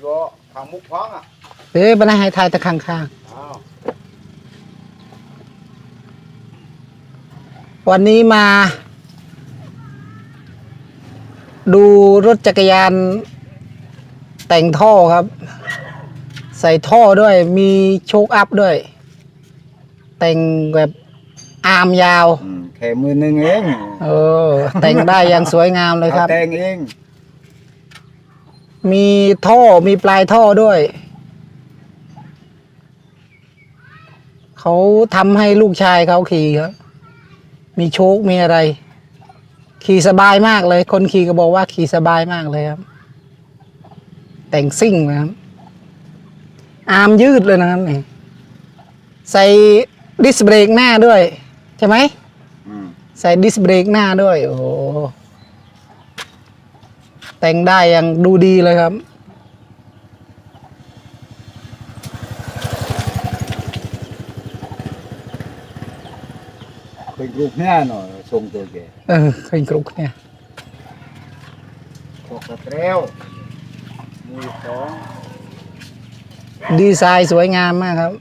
อยู่ทางมุกพ้องอะเอ้ยบันไดให้ทายตะข้างข้างอ้าวๆวันนี้มา ดูรถจักรยาน แต่งท่อครับ ใส่ท่อด้วยมีโชคอัพด้วย แต่งแบบอาร์มยาว อืมแค่มือหนึงเองเออ แต่งได้อย่างสวยงามเลยครับอาแต่งเอง มีท่อมีปลายท่อด้วย เขาทำให้ลูกชายเขาขี่ครับ มีโชคมีอะไร ขี่สบายมากเลย คนขี่ก็บอกว่าขี่สบายมากเลยครับ แต่งซิ่งนะครับ อาร์มยืดเลยนะครับนี่ใส่ดิสเบรกหน้าด้วย ใช่ไหมอืมใส่ดิสเบรกหน้าด้วย โอ้โห แต่งได้อย่างดูดีเลยครับ เป็นรูปแน่หน่อยทรงตัวแกเออเคยกรุกเนี่ย ขอกระเตร้วมือสองดีไซน์สวยงามมากครับ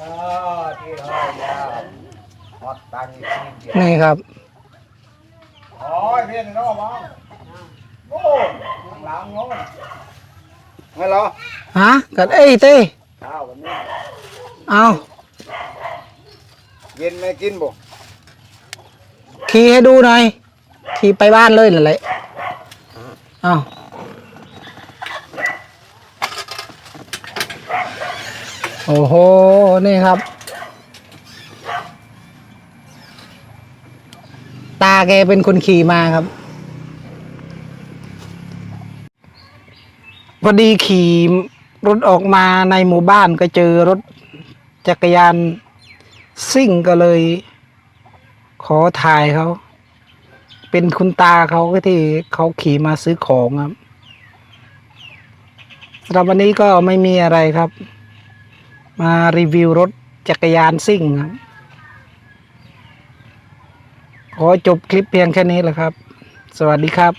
อ่าที่ห้อยยาว ฮอดตังค์อีกทีเดียวนี่ครับ โอ้ยเพี้ยนเนาะมองโอ้ยข้างหลังโน้นฮัลโหลฮะกัดเอ้ยเต้ข้าววันนี้เอาเย็นไม่กินบ่ขี่ให้ดูหน่อยขี่ไปบ้านเลยนั่นแหละเอาโอ้โห นี่ครับ ตาแกเป็นคนขี่มาครับ พอดีขี่รถออกมาในหมู่บ้านก็เจอรถจักรยานซิ่งก็เลย ขอถ่ายเขา เป็นคุณตาเขาที่เขาขี่มาซื้อของครับสำหรับวันนี้ก็ไม่มีอะไรครับ มารีวิวรถจักรยานซิ่งครับ ขอจบคลิปเพียงแค่นี้แหละครับ สวัสดีครับ